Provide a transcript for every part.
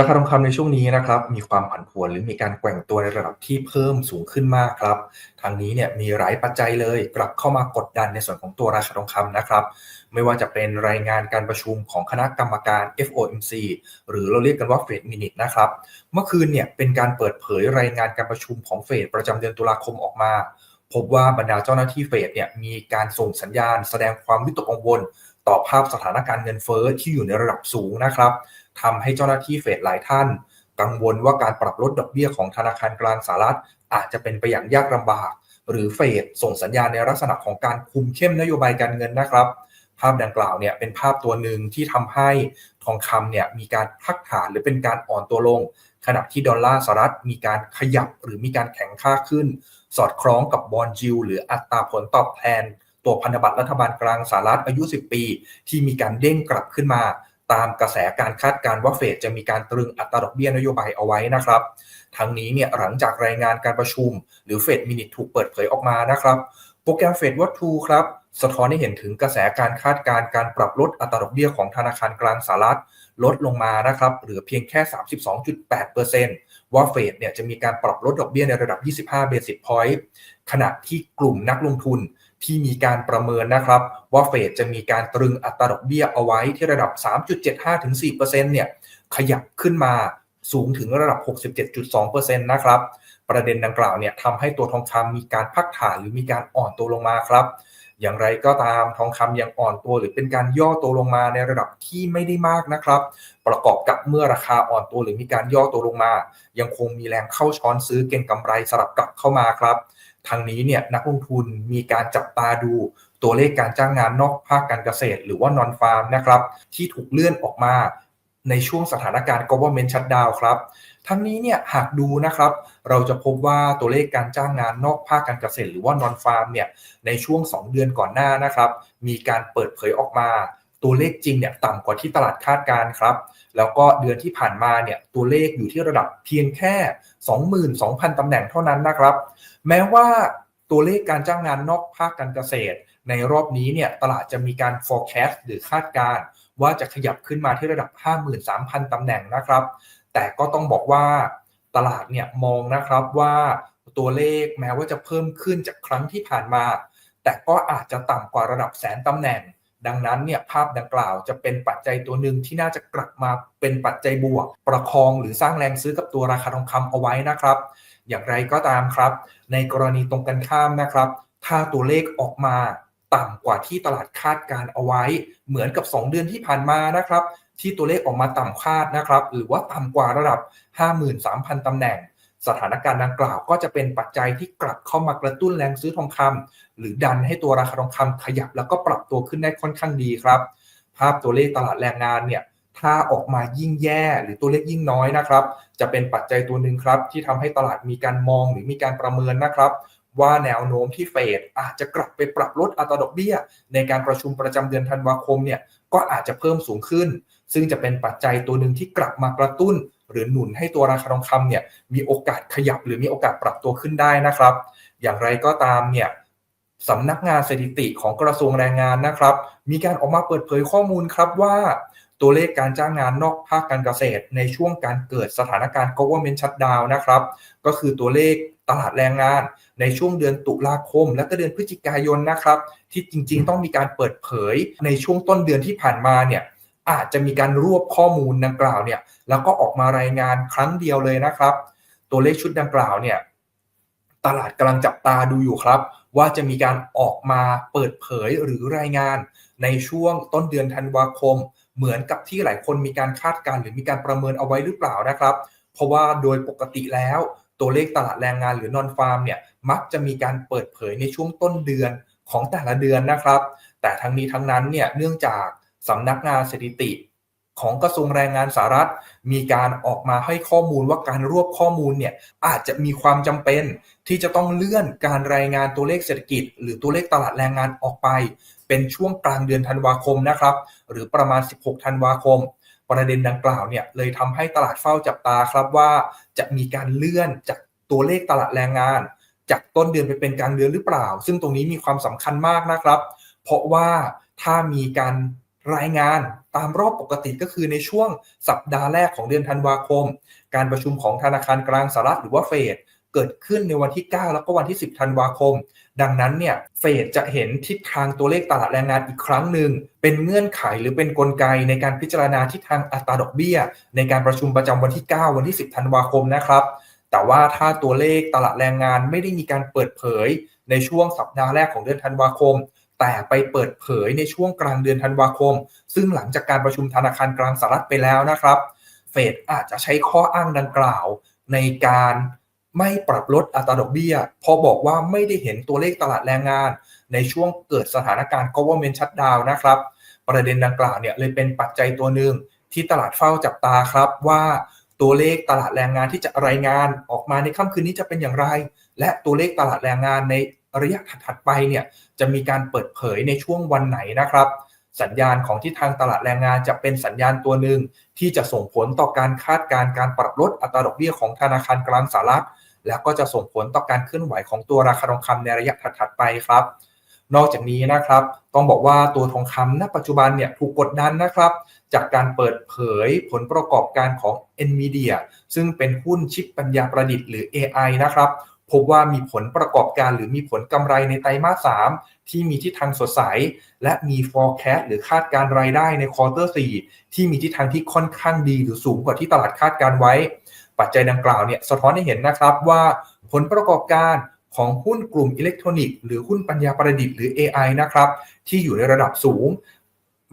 ราคาทองคำในช่วงนี้นะครับมีความผันผวนหรือมีการแกว่งตัวในระดับที่เพิ่มสูงขึ้นมากครับ ทางนี้เนี่ยมีหลายปัจจัยเลยกลับเข้ามากดดันในส่วนของตัวราคาทองคำนะครับ ไม่ว่าจะเป็นรายงานการประชุมของคณะกรรมการ FOMC หรือเราเรียกกันว่าเฟดมินิทนะครับ เมื่อคืนเนี่ยเป็นการเปิดเผยรายงานการประชุมของเฟดประจำเดือนตุลาคมออกมา พบว่าบรรดาเจ้าหน้าที่เฟดเนี่ยมีการส่งสัญญาณ แสดงความวิตกกังวล ต่อภาพสถานการณ์เงินเฟ้อที่อยู่ในระดับสูงนะครับ ทำให้เจ้าหน้าที่เฟดหลายท่าน กังวลว่าการปรับลดดอกเบี้ยของธนาคารกลางสหรัฐ อาจจะเป็นไปอย่างยากลำบาก หรือเฟดส่งสัญญาณในลักษณะของการคุมเข้มนโยบายการเงินนะครับ ภาพดังกล่าวเนี่ยเป็นภาพตัวหนึ่งที่ทำให้ทองคำเนี่ยมีการพักฐานหรือเป็นการอ่อนตัวลง ขณะที่ดอลลาร์สหรัฐมีการขยับหรือมีการแข็งค่าขึ้น สอดคล้องกับบอลจิวหรืออัตราผลตอบแทน ตัวพันธบัตรรัฐบาลกลางสหรัฐอายุ 10 ปี ที่มีการเด้งกลับขึ้นมา ตามกระแสการคาดการณ์ว่าเฟดจะมีการตรึงอัตราดอกเบี้ยนโยบายเอาไว้นะครับทั้งนี้เนี่ยหลังจากรายงานการประชุม หรือเฟดมินิทถูกเปิดเผยออกมานะครับโปรแกรมเฟดวัตทูครับสะท้อนให้เห็นถึงกระแสการคาดการณ์การปรับลดอัตราดอกเบี้ยของธนาคารกลางสหรัฐลดลงมานะครับเหลือเพียงแค่ 32.8%ว่าเฟดเนี่ยจะมีการปรับลดดอกเบี้ยในระดับ 25 เบสิสพอยต์ขณะที่กลุ่มนักลงทุน ที่มีการประเมินนะครับ ว่าเฟดจะมีการตรึงอัตราดอกเบี้ยเอาไว้ที่ระดับ 3.75-4%เนี่ยขยับขึ้นมาสูงถึงระดับ 67.2%นะครับประเด็นดังกล่าวเนี่ยทำให้ตัวทองคำมีการพักฐานหรือมีการอ่อนตัวลงมาครับ อย่างไรก็ตามทองคำยังอ่อนตัวหรือเป็นการย่อตัวลงมาในระดับที่ไม่ได้มากนะครับ ประกอบกับเมื่อราคาอ่อนตัวหรือมีการย่อตัวลงมา ยังคงมีแรงเข้าช้อนซื้อเก็งกำไรสลับกลับเข้ามาครับ ทางนี้เนี่ยนักลงทุนมีการจับตาดูตัวเลขการจ้างงานนอกภาคการเกษตร หรือว่านอนฟาร์มนะครับที่ถูกเลื่อนออกมาในช่วงสถานการณ์ government shutdown ครับ ทั้งนี้เนี่ยหากดูนะครับ เราจะพบว่าตัวเลขการจ้างงานนอกภาคการเกษตร หรือว่านอนฟาร์มเนี่ยในช่วง 2 เดือนก่อนหน้านะครับ มีการเปิดเผยออกมา ตัวเลขจริงเนี่ยต่ำกว่าที่ตลาดคาดการครับ แล้วก็เดือนที่ผ่านมาเนี่ยตัวเลขอยู่ที่ระดับเพียงแค่ 22,000 ตำแหน่งเท่านั้นนะครับ แม้ว่าตัวเลขการจ้างงานนอกภาคการเกษตร ในรอบนี้เนี่ยตลาดจะมีการ forecast หรือคาดการว่าจะขยับขึ้นมาที่ระดับ 53,000 ตำแหน่งนะครับ แต่ก็ต้องบอกว่าตลาดเนี่ยมองนะครับว่าตัวเลขแม้ว่าจะเพิ่มขึ้นจากครั้งที่ผ่านมา แต่ก็อาจจะต่ำกว่าระดับแสนตำแหน่ง ดังนั้นเนี่ยภาพดังกล่าวจะเป็นปัจจัยตัวหนึ่งที่น่าจะกลับมาเป็นปัจจัยบวก ประคองหรือสร้างแรงซื้อกับตัวราคาทองคำเอาไว้นะครับ อย่างไรก็ตามครับ ในกรณีตรงกันข้ามนะครับ ถ้าตัวเลขออกมาต่ำกว่าที่ตลาดคาดการเอาไว้ เหมือนกับ 2 เดือนที่ผ่านมานะครับ ที่ตัวเลขออกมาต่ำคาดนะครับ หรือว่าต่ำกว่าระดับ 53,000 ตำแหน่ง สถานการณ์ดังกล่าวก็จะเป็นปัจจัยที่กลับเข้ามากระตุ้นแรงซื้อทองคำหรือดันให้ตัวราคาทองคำขยับแล้วก็ปรับตัวขึ้นได้ค่อนข้างดีครับ ภาพตัวเลขตลาดแรงงานเนี่ยถ้าออกมายิ่งแย่หรือตัวเลขยิ่งน้อยนะครับ จะเป็นปัจจัยตัวหนึ่งครับ ที่ทำให้ตลาดมีการมองหรือมีการประเมินนะครับ ว่าแนวโน้มที่เฟดอาจจะกลับไปปรับลดอัตราดอกเบี้ย ในการประชุมประจำเดือนธันวาคมเนี่ยก็อาจจะเพิ่มสูงขึ้น ซึ่งจะเป็นปัจจัยตัวหนึ่งที่กลับมากระตุ้น หรือหนุนให้ตัวราคาทองคำเนี่ยมีโอกาสขยับหรือมีโอกาสปรับตัวขึ้นได้นะครับ อย่างไรก็ตามเนี่ยสำนักงานสถิติของกระทรวงแรงงานนะครับ มีการออกมาเปิดเผยข้อมูลครับว่า ตัวเลขการจ้างงานนอกภาคการเกษตร ในช่วงการเกิดสถานการณ์ government shutdown นะครับ ก็คือตัวเลขตลาดแรงงานในช่วงเดือนตุลาคม และก็เดือนพฤศจิกายนนะครับ ที่จริงๆ ต้องมีการเปิดเผยในช่วงต้นเดือนที่ผ่านมาเนี่ย อาจจะมีการรวบข้อมูลดังกล่าวเนี่ยแล้วก็ออกมารายงานครั้งเดียวเลยนะครับ ตัวเลขชุดดังกล่าวเนี่ยตลาดกำลังจับตาดูอยู่ครับ ว่าจะมีการออกมาเปิดเผยหรือรายงาน ในช่วงต้นเดือนธันวาคม เหมือนกับที่หลายคนมีการคาดการหรือมีการประเมินเอาไว้หรือเปล่านะครับ เพราะว่าโดยปกติแล้วตัวเลขตลาดแรงงานหรือนอนฟาร์มเนี่ยมักจะมีการเปิดเผยในช่วงต้นเดือนของแต่ละเดือนนะครับ แต่ทั้งนี้ทั้งนั้นเนี่ยเนื่องจาก สำนักงานสถิติของกระทรวงแรงงานสหรัฐ มีการออกมาให้ข้อมูลว่าการรวบข้อมูลเนี่ยอาจจะมีความจำเป็นที่จะต้องเลื่อนการรายงานตัวเลขเศรษฐกิจ หรือตัวเลขตลาดแรงงานออกไป เป็นช่วงกลางเดือนธันวาคมนะครับ หรือประมาณ 16 ธันวาคม ประเด็นดังกล่าวเนี่ยเลยทำให้ตลาดเฝ้าจับตาครับว่าจะมีการเลื่อนจากตัวเลขตลาดแรงงาน จากต้นเดือนไปเป็นกลางเดือนหรือเปล่า ซึ่งตรงนี้มีความสำคัญมากนะครับ เพราะว่าถ้ามีการ รายงานตามรอบปกติก็คือในช่วงสัปดาห์แรกของเดือนธันวาคม การประชุมของธนาคารกลางสหรัฐหรือว่าเฟดเกิดขึ้นในวันที่ 9 แล้วก็วันที่ 10 ธันวาคม ดังนั้นเนี่ยเฟดจะเห็นทิศทางตัวเลขตลาดแรงงานอีกครั้งหนึ่ง เป็นเงื่อนไขหรือเป็นนกลไกในการพิจารณาทิศทางอัตราดอกเบี้ย ในการประชุมประจำวันที่ 9 วันที่ 10 ธันวาคมนะครับ แต่ว่าถ้าตัวเลขตลาดแรงงานไม่ได้มีการเปิดเผย ในช่วงสัปดาห์แรกของเดือนธันวาคม แต่ไปเปิดเผยในช่วงกลางเดือนธันวาคม ซึ่งหลังจากการประชุมธนาคารกลางสหรัฐไปแล้วนะครับ เฟดอาจจะใช้ข้ออ้างดังกล่าว ในการไม่ปรับลดอัตราดอกเบี้ย พอบอกว่าไม่ได้เห็นตัวเลขตลาดแรงงาน ในช่วงเกิดสถานการณ์ government shutdown นะครับ ประเด็นดังกล่าวเนี่ยเลยเป็นปัจจัยตัวหนึ่งที่ตลาดเฝ้าจับตาครับว่าตัวเลขตลาดแรงงานที่จะรายงานออกมาในค่ำคืนนี้จะเป็นอย่างไร และตัวเลขตลาดแรงงานใน ระยะถัดไปเนี่ยจะมีการเปิดเผยในช่วงวันไหนนะครับ สัญญาณของที่ทางตลาดแรงงานจะเป็นสัญญาณตัวหนึ่งที่จะส่งผลต่อการคาดการณ์การปรับลดอัตราดอกเบี้ยของธนาคารกลางสหรัฐ แล้วก็จะส่งผลต่อการเคลื่อนไหวของตัวราคาทองคำในระยะถัดไปครับ นอกจากนี้นะครับ ต้องบอกว่าตัวทองคำณปัจจุบันเนี่ยถูกกดดันนะครับ จากการเปิดเผยผลประกอบการของ NVIDIA ซึ่งเป็นหุ้นชิปปัญญาประดิษฐ์หรือ AI นะครับ พบว่ามีผลประกอบการหรือมีผลกำไรในไตรมาส 3 ที่มีทิศทางสดใส และมี forecast หรือคาดการรายได้ในควอเตอร์4ที่มีทิศทางที่ค่อนข้างดีหรือสูงกว่าที่ตลาดคาดการไว้ ปัจจัยดังกล่าวเนี่ยสะท้อนให้เห็นนะครับว่าผลประกอบการของหุ้นกลุ่มอิเล็กทรอนิกส์หรือหุ้นปัญญาประดิษฐ์หรือ AI นะครับที่อยู่ในระดับสูง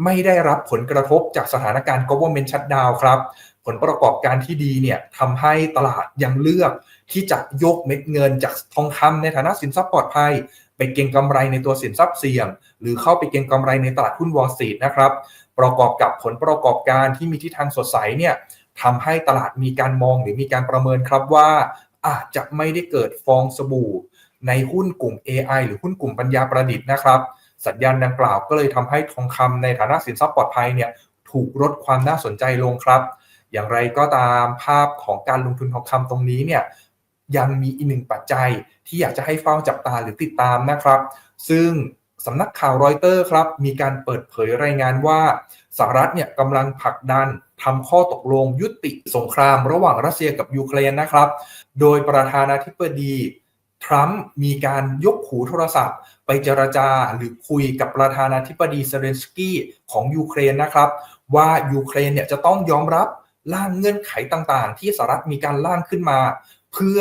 ไม่ได้รับผลกระทบจากสถานการณ์ government shutdown ครับ ผลประกอบการที่ดีเนี่ยทำให้ตลาดยังเลือกที่จะยกเม็ดเงินจากทองคำในฐานะสินทรัพย์ปลอดภัย ไปเก็งกำไรในตัวสินทรัพย์เสี่ยง หรือเข้าไปเก็งกำไรในตลาดหุ้นวอลซีนะครับ ประกอบกับผลประกอบการที่มีทิศทางสดใสเนี่ยทำให้ตลาดมีการมองหรือมีการประเมินครับว่าอาจจะไม่ได้เกิดฟองสบู่ ในหุ้นกลุ่ม AI หรือหุ้นกลุ่มปัญญาประดิษฐ์นะครับ สัญญาณดังกล่าวก็เลยทำให้ทองคำในฐานะสินทรัพย์ปลอดภัยเนี่ยถูกลดความน่าสนใจลงครับ อย่างไรก็ตามภาพของการลงทุนทองคำตรงนี้เนี่ยยังมีอีกหนึ่งปัจจัยที่อยากจะให้เฝ้าจับตาหรือติดตามนะครับ ซึ่งสำนักข่าวรอยเตอร์ครับ มีการเปิดเผยรายงานว่าสหรัฐเนี่ยกำลังผลักดันทำข้อตกลงยุติสงครามระหว่างรัสเซียกับยูเครนนะครับ โดยประธานาธิบดีทรัมป์มีการยกหูโทรศัพท์ ไปเจรจาหรือคุยกับประธานาธิบดีเซเลนสกี้ของยูเครนนะครับ ว่ายูเครนเนี่ยจะต้องยอมรับ ร่างเงื่อนไขต่างๆ ที่สหรัฐมีการร่างขึ้นมา เพื่อ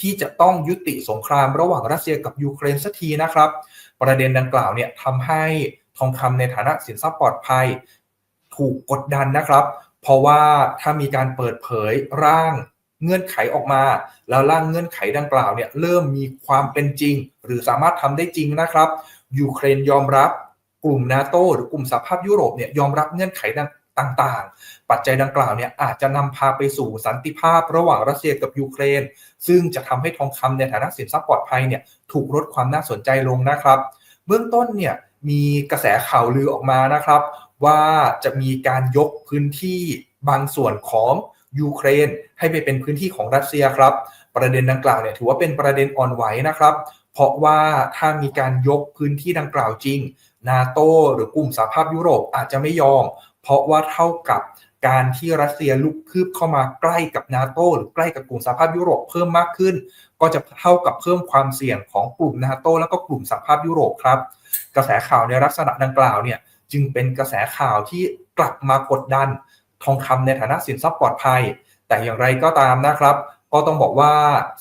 ที่จะต้องยุติสงครามระหว่างรัสเซียกับยูเครนสักทีนะครับ ประเด็นดังกล่าวเนี่ยทำให้ทองคำในฐานะสินทรัพย์ปลอดภัย ถูกกดดันนะครับ เพราะว่าถ้ามีการเปิดเผยร่างเงื่อนไขออกมา แล้วร่างเงื่อนไขดังกล่าวเนี่ยเริ่มมีความเป็นจริง หรือสามารถทำได้จริงนะครับยูเครนยอมรับกลุ่มนาโตหรือกลุ่มสหภาพยุโรปเนี่ยยอมรับเงื่อนไขดัง ต่างๆ ปัจจัยดังกล่าวเนี่ยอาจจะนำพาไปสู่สันติภาพระหว่างรัสเซียกับยูเครน ซึ่งจะทำให้ทองคำในฐานะสินทรัพย์ปลอดภัยเนี่ยถูกลดความน่าสนใจลงนะครับ เบื้องต้นเนี่ยมีกระแสข่าวลือออกมานะครับ ว่าจะมีการยกพื้นที่บางส่วนของยูเครน ให้ไปเป็นพื้นที่ของรัสเซียครับ ประเด็นดังกล่าวเนี่ยถือว่าเป็นประเด็นอ่อนไหวนะครับ เพราะว่าถ้ามีการยกพื้นที่ดังกล่าวจริงนาโตหรือกลุ่มสหภาพยุโรปอาจจะไม่ยอม เพราะว่าเท่ากับการที่รัสเซียลุกคืบเข้ามาใกล้กับนาโตหรือใกล้กับกลุ่มสหภาพยุโรปเพิ่มมากขึ้น ก็จะเท่ากับเพิ่มความเสี่ยงของกลุ่มนาโตแล้วก็กลุ่มสหภาพยุโรปครับ กระแสข่าวในลักษณะดังกล่าวเนี่ยจึงเป็นกระแสข่าวที่กลับมากดดัน ทองคำในฐานะสินทรัพย์ปลอดภัย แต่อย่างไรก็ตามนะครับก็ต้องบอกว่า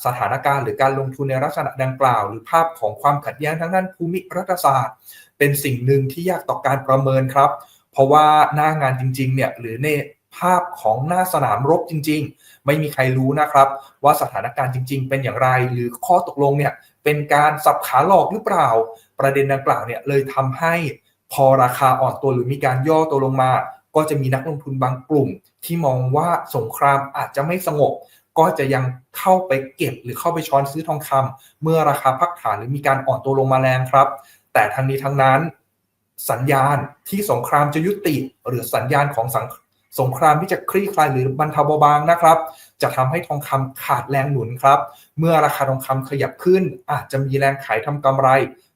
สถานการณ์หรือการลงทุนในลักษณะดังกล่าว หรือภาพของความขัดแย้งทั้งด้านภูมิรัฐศาสตร์ เป็นสิ่งหนึ่งที่ยากต่อการประเมินครับ เพราะว่าหน้างานจริงๆเนี่ยหรือในภาพของหน้าสนามรบจริง ๆ ไม่มีใครรู้นะครับ ว่าสถานการณ์จริง ๆ เป็นอย่างไร หรือข้อตกลงเนี่ยเป็นการสับขาหลอกหรือเปล่า ประเด็นดังกล่าวเนี่ยเลยทำให้พอราคาอ่อนตัวหรือมีการย่อตัวลงมา ก็จะมีนักลงทุนบางกลุ่ม ที่มองว่าสงครามอาจจะไม่สงบ ก็จะยังเข้าไปเก็บหรือเข้าไปช้อนซื้อทองคำเมื่อราคาพักฐานหรือมีการอ่อนตัวลงมาแรงครับ แต่ทั้งนี้ทั้งนั้น สัญญาณที่สงครามจะยุติ หรือสัญญาณของสงครามที่จะคลี่คลายหรือบรรเทาเบาบางนะครับ จะทำให้ทองคำขาดแรงหนุนครับ เมื่อราคาทองคำขยับขึ้น อาจจะมีแรงขายทำกำไร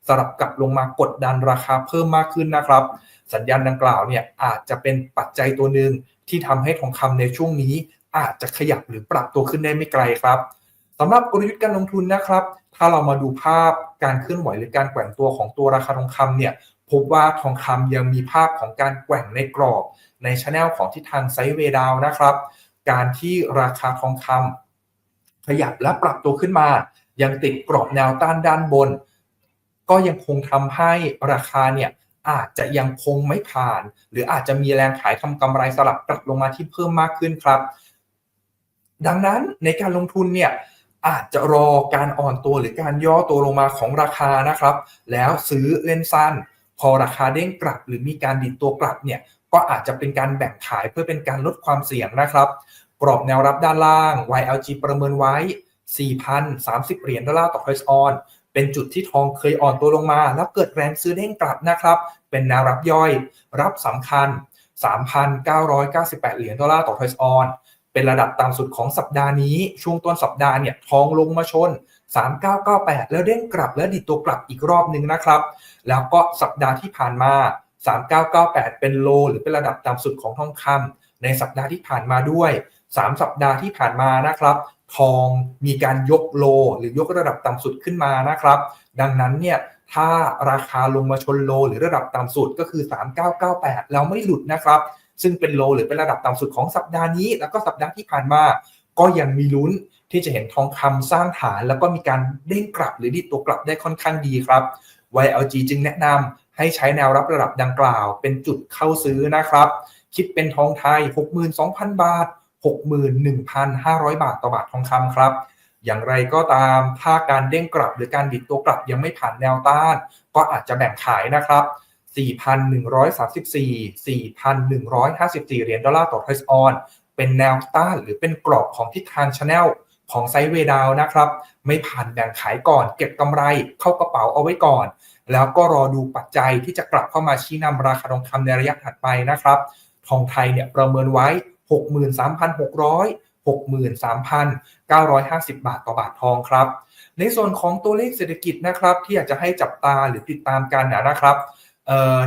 สลับกลับลงมากดดันราคาเพิ่มมากขึ้นนะครับ สัญญาณดังกล่าวเนี่ยอาจจะเป็นปัจจัยตัวหนึ่งที่ทำให้ทองคำในช่วงนี้ อาจจะขยับหรือปรับตัวขึ้นได้ไม่ไกลครับสำหรับกลยุทธ์การลงทุนนะครับ ถ้าเรามาดูภาพการเคลื่อนไหวหรือการแกว่งตัวของตัวราคาทองคำเนี่ย พบว่าทองคำยังมีภาพของการแกว่งในกรอบในชแนลของทิศทางไซด์เวดาวนะครับ การที่ราคาทองคำขยับและปรับตัวขึ้นมา ยังติดกรอบแนวต้านด้านบน ก็ยังคงทำให้ราคาเนี่ยอาจจะยังคงไม่ผ่าน หรืออาจจะมีแรงขายทำกำไรสลับกลับลงมาที่เพิ่มมากขึ้นครับ ดังนั้นในการลงทุนเนี่ยอาจจะรอการอ่อนตัวหรือการย่อตัวลงมาของราคานะครับ แล้วซื้อเล่นสั้น พอราคาเด้งกลับหรือมีการดิดตัวกลับเนี่ยก็อาจจะเป็นการแบ่งขายเพื่อเป็นการลดความเสี่ยงนะครับ กรอบแนวรับด้านล่าง YLG ประเมินไว้ 4,030 เหรียญดอลลาร์ต่อคอยส์ออนเป็นจุดที่ทองเคยอ่อนตัวลงมา แล้วเกิดแรงซื้อเด้งกลับนะครับ เป็นแนวรับย่อย รับสำคัญ 3,998 เหรียญดอลลาร์ต่อคอยส์ออนเป็นระดับต่ำสุดของสัปดาห์นี้ ช่วงต้นสัปดาห์เนี่ยทองลงมาชน 3998 แล้วเด้งกลับแล้วดิดตัวกลับอีกรอบหนึ่งนะครับ แล้วก็สัปดาห์ที่ผ่านมา 3998 เป็นโล หรือเป็นระดับต่ำสุดของทองคำในสัปดาห์ที่ผ่านมาด้วย 3 สัปดาห์ที่ผ่านมานะครับ ทองมีการยกโล หรือยกระดับต่ำสุดขึ้นมานะครับ ดังนั้นเนี่ยถ้าราคาลงมาชนโล หรือระดับต่ำสุดก็คือ 3998แล้วไม่หลุดนะครับ ซึ่งเป็นโล หรือเป็นระดับต่ำสุดของสัปดาห์นี้ แล้วก็สัปดาห์ที่ผ่านมา ก็ยังมีลุ้น ที่จะเห็นทองคำสร้างฐาน แล้วก็มีการเด้งกลับหรือดิดตัวกลับได้ค่อนข้างดีครับ YLG จึงแนะนำให้ใช้แนวรับระดับดังกล่าว เป็นจุดเข้าซื้อนะครับ คิดเป็นทองไทย 62,000 บาท 61,500 บาทต่อบาททองคำครับ อย่างไรก็ตามถ้าการเด้งกลับหรือการดิดตัวกลับยังไม่ผ่านแนวต้าน ก็อาจจะแบ่งขายนะครับ 4,134 4,154 เหรียญดอลลาร์ต่อทรออน เป็นแนวต้านหรือเป็นกรอบของทิศทางชแนล ของไซด์เวดาวนะครับ ไม่ผ่านแบ่งขายก่อน เก็บกำไรเข้ากระเป๋าเอาไว้ก่อน แล้วก็รอดูปัจจัยที่จะกลับเข้ามาชี้นำราคาทองคำในระยะถัดไปนะครับทองไทยเนี่ยประเมินไว้ 63,600 63,950 บาทต่อบาททองครับ ในส่วนของตัวเลขเศรษฐกิจนะครับ ที่อยากจะให้จับตาหรือติดตามกันนะครับ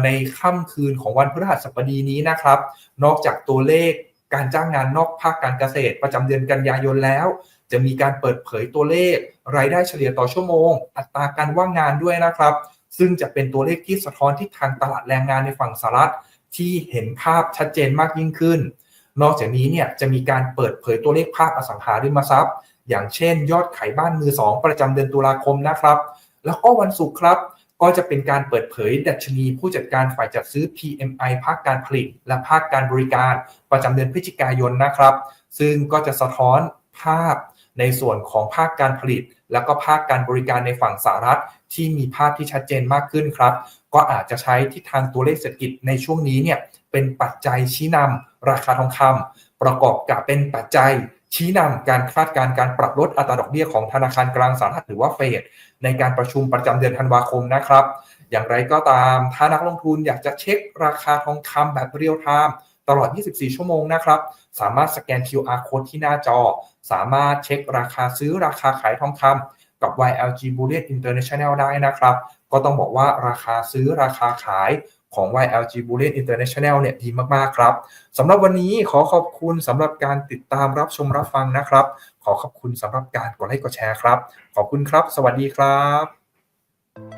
ในค่ำคืนของวันพฤหัสบดีนี้นะครับ นอกจากตัวเลขการจ้างงานนอกภาคการเกษตรประจำเดือนกันยายนแล้ว จะมีการเปิดเผยตัวเลข รายได้เฉลี่ยต่อชั่วโมง อัตราการว่างงานด้วยนะครับ ซึ่งจะเป็นตัวเลขที่สะท้อนที่ทางตลาดแรงงานในฝั่งสหรัฐที่เห็นภาพชัดเจนมากยิ่งขึ้น นอกจากนี้เนี่ยจะมีการเปิดเผยตัวเลขภาคอสังหาริมทรัพย์ อย่างเช่น ยอดขายบ้านมือสองประจำเดือนตุลาคมนะครับ แล้วก็วันศุกร์ครับ ก็จะเป็นการเปิดเผยดัชนีผู้จัดการฝ่ายจัดซื้อ PMI ภาคการผลิต และภาคการบริการประจำเดือนพฤศจิกายนนะครับ ซึ่งก็จะสะท้อนภาพ ในส่วนของภาคการผลิต แล้วก็ภาคการบริการในฝั่งสหรัฐ ที่มีภาพที่ชัดเจนมากขึ้นครับ ก็อาจจะใช้ทิศทางตัวเลขเศรษฐกิจในช่วงนี้เนี่ยเป็นปัจจัยชี้นำราคาทองคำประกอบกับเป็นปัจจัยชี้นำการคาดการณ์การปรับลดอัตราดอกเบี้ยของธนาคารกลางสหรัฐหรือว่าเฟดในการประชุมประจำเดือนธันวาคมนะครับ อย่างไรก็ตามถ้านักลงทุนอยากจะเช็คราคาทองคำแบบเรียลไทม์ ตลอด 24 ชั่วโมงนะครับ สามารถสแกน QR code ที่หน้าจอ สามารถเช็คราคาซื้อราคาขายทองคำกับ YLG Bullion International ได้นะครับ ก็ต้องบอกว่าราคาซื้อราคาขายของ YLG Bullion International เนี่ยดีมาก ๆ ครับสำหรับวันนี้ขอขอบคุณสำหรับการติดตามรับชมรับฟังนะครับ ขอขอบคุณสำหรับการกดไลค์กดแชร์ครับ ขอบคุณครับ สวัสดีครับ